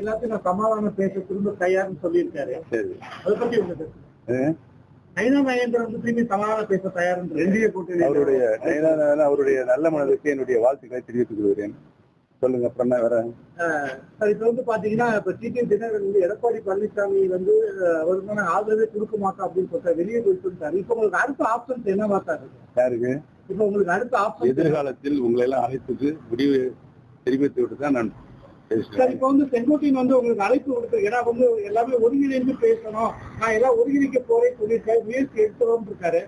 எல்லாத்தையும் நான் சமாதானம் பேச திரும்ப தயார்னு சொல்லியிருக்காரு. அதை பத்தி உங்க கருத்து? நயினா வந்து திரும்பி சமாதானம் பேச தயார்னு இந்திய கூட்டணி அவருடைய அவருடைய நல்ல மனதுக்கு என்னுடைய வாழ்த்துக்களை தெரிவித்துக் கொள்கிறேன் சொல்லுங்க அப்புறம் என்ன வேற சார் இப்ப வந்து பாத்தீங்கன்னா இப்ப சிடிஎம் தினகரன் வந்து எடப்பாடி பழனிசாமி வந்து அவருக்கான ஆதரவே கொடுக்க மாட்டோம் அப்படின்னு சொல்லிட்டு வெளியே போய் சொல்லிட்டாரு. இப்ப உங்களுக்கு அடுத்த ஆப்ஷன்ஸ் சார் இருக்கு? யாருக்கு? இப்ப உங்களுக்கு அடுத்த ஆப்ஷன் எதிர்காலத்தில் உங்களை எல்லாம் அழைத்துக்கு முடிவு தெரிவித்து விட்டு தான் நான் சார் இப்ப வந்து செங்கோட்டையன் வந்து உங்களுக்கு அழைப்பு கொடுத்து ஏன்னா வந்து எல்லாமே ஒருங்கிணைந்து பேசணும். நான் எல்லாம் ஒருங்கிணைக்க போறேன்னு சொல்லியிருக்காரு. முயற்சி எடுத்துறோம் இருக்காரு.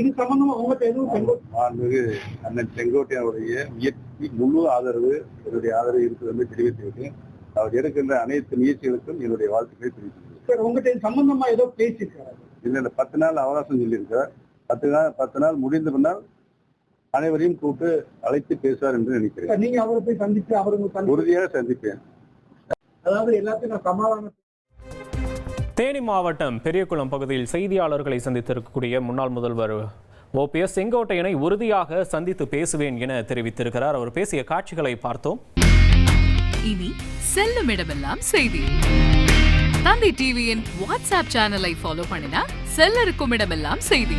இது சம்பந்தமா உங்கள்கிட்ட எதுவும் அண்ணன் செங்கோட்டையனுடைய முயற்சி முழு ஆதரவு என்னுடைய ஆதரவு இருக்கிறது என்று தெரிவித்து விட்டு அவர் எடுக்கின்ற அனைத்து முயற்சிகளுக்கும் என்னுடைய வாழ்த்துக்களை தெரிவித்துள்ளேன் சார் உங்கள்கிட்ட இது சம்பந்தமா ஏதோ பேசியிருக்காரு. இல்லை இந்த பத்து நாள் அவகாசம் சொல்லியிருக்கார். பத்து நாள் பத்து நாள் முடிந்த பின்னால் அனைவரையும் கூப்பிட்டு அழைத்து பேசுவார் என்று நினைக்கிறேன். நீங்க அவரை போய் சந்திச்சு அவருக்கு சந்தி உறுதியாக சந்திப்பேன். அதாவது எல்லாத்தையும் நான் சமாதானம் தேனி மாவட்டம் பெரியகுளம் பகுதியில் செய்தியாளர்களை சந்தித்திருக்கக்கூடிய முன்னாள் முதல்வர் ஓபிஎஸ் செங்கோட்டையனை உறுதியாக சந்தித்து பேசுவேன் என தெரிவித்திருக்கிறார். அவர் பேசிய காட்சிகளை பார்த்தோம். இனி செல்லும் இடமெல்லாம் செய்தி. தந்தை டிவியின் வாட்ஸ்அப் சேனலை ஃபாலோ பண்ணினா செல்ல இருக்கும் இடமெல்லாம் செய்தி.